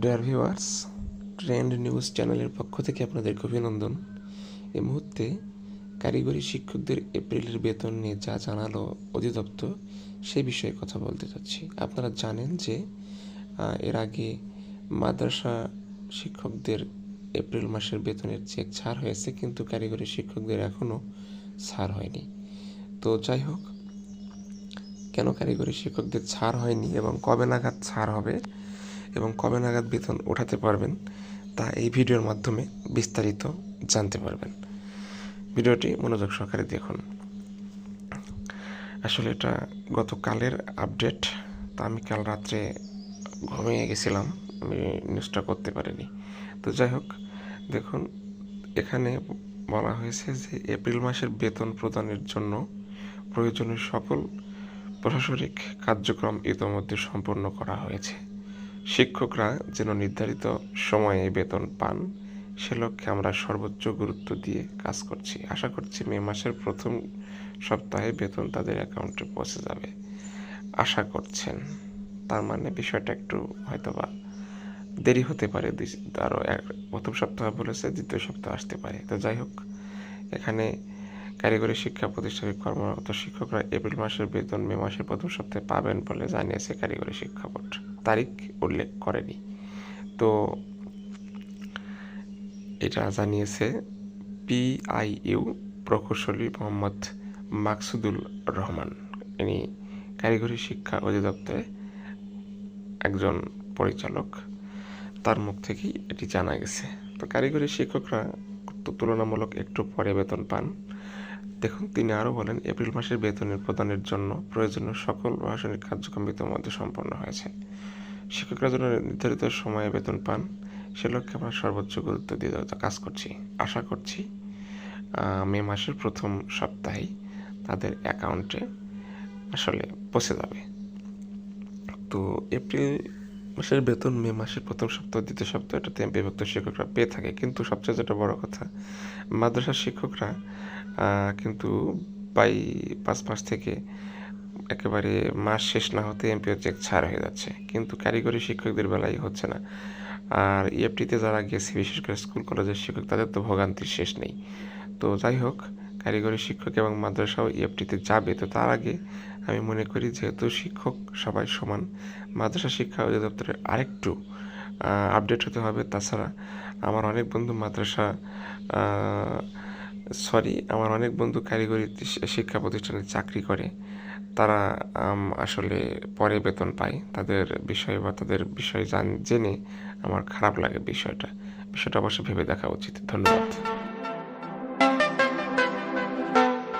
Dear viewers trend news চ্যানেলের পক্ষ থেকে আপনাদেরকে অভিনন্দন। এ মুহূর্তে কারিগরি শিক্ষকদের এপ্রিলের বেতন নিয়ে যা জানালো অধিদপ্তর সেই বিষয়ে কথা বলতে চাচ্ছি আপনারা জানেন যে এর আগে মাদ্রাসা শিক্ষকদের এপ্রিল মাসের বেতনের চেক ছাড় হয়েছে, কিন্তু কারিগরি শিক্ষকদের এখনও ছাড় হয়নি। তো যাই হোক, কেন কারিগরি শিক্ষকদের ছাড় হয়নি এবং কবে নাগাদ ছাড় হবে? এবং কবে নাগাদ বেতন ওঠাতে পারবেন তা এই ভিডিওর মাধ্যমে বিস্তারিত জানতে পারবেন। ভিডিওটি মনোযোগ সহকারে দেখুন। আসলে এটা গতকালের আপডেট। তা আমি কাল রাত্রে ঘুমিয়ে গেছিলাম। আমি নিউজটা করতে পারিনি। তো যাই হোক, দেখুন, এখানে বলা হয়েছে যে এপ্রিল মাসের বেতন প্রদানের জন্য প্রয়োজনীয় সকল প্রশাসনিক কার্যক্রম ইতোমধ্যে সম্পন্ন করা হয়েছে। শিক্ষকরা যেন নির্ধারিত সময়ে বেতন পান, সে লক্ষ্যে আমরা সর্বোচ্চ গুরুত্ব দিয়ে কাজ করছি। আশা করছি মে মাসের প্রথম সপ্তাহে বেতন তাদের অ্যাকাউন্টে পৌঁছে যাবে। আশা করছেন। তার মানে বিষয়টা একটু হয়তোবা দেরি হতে পারে আরও এক, প্রথম সপ্তাহ বলেছে, দ্বিতীয় সপ্তাহ আসতে পারে। তো যাই হোক, এখানে কারিগরি শিক্ষা প্রতিষ্ঠানের কর্মরত শিক্ষকরা এপ্রিল মাসের বেতন মে মাসের প্রথম সপ্তাহে পাবেন বলে জানিয়েছে কারিগরি শিক্ষা বোর্ড। তারিখ উল্লেখ করেনি। তো এটা জানিয়েছে পিআইইউ প্রকৌশলী মোহাম্মদ মাকসুদুল রহমান। ইনি কারিগরি শিক্ষা অধিদপ্তরে একজন পরিচালক। তার মুখ থেকেই এটি জানা গেছে। তো কারিগরি শিক্ষকরা তুলনামূলক একটু পরে বেতন পান। দেখুন, তিনি আরও বলেন, এপ্রিল মাসের বেতনের প্রদানের জন্য প্রয়োজনীয় সকল প্রশাসনিক কার্যক্রম ইতিমধ্যে সম্পন্ন হয়েছে। শিক্ষকরা যেন নির্ধারিত সময়ে বেতন পান, সে লক্ষ্যে আমরা সর্বোচ্চ গুরুত্ব দিয়ে কাজ করছি। আশা করছি মে মাসের প্রথম সপ্তাহেই তাদের অ্যাকাউন্টে আসলে পৌঁছে যাবে। তো এপ্রিল মাসের বেতন মে মাসের প্রথম সপ্তাহ, দ্বিতীয় সপ্তাহ এটাতে বিভক্ত শিক্ষকরা পেয়ে থাকে। কিন্তু সবচেয়ে যেটা বড় কথা, মাদ্রাসার শিক্ষকরা কিন্তু বাই পাঁচ মাস থেকে একেবারে মাস শেষ না হতে এমপিও চেক ছাড় হয়ে যাচ্ছে। কিন্তু কারিগরি শিক্ষকদের বেলায় হচ্ছে না। আর ইএফটিতে যারা গেছে, বিশেষ করে স্কুল কলেজের শিক্ষক, তাদের তো ভোগান্তির শেষ নেই। তো যাই হোক কারিগরি শিক্ষক এবং মাদ্রাসাও ইএফটিতে যাবে। তো তার আগে আমি মনে করি যেহেতু শিক্ষক সবাই সমান, মাদ্রাসা শিক্ষা অধিদপ্তরের আরেকটু আপডেট হতে হবে। তাছাড়া আমার অনেক বন্ধু মাদ্রাসা সরি আমার অনেক বন্ধু কারিগরি শিক্ষা প্রতিষ্ঠানে চাকরি করে। তারা আসলে পরে বেতন পায়। তাদের বিষয় বা তাদের বিষয় জান, জেনে আমার খারাপ লাগে বিষয়টা। বিষয়টা অবশ্যই ভেবে দেখা উচিত। ধন্যবাদ।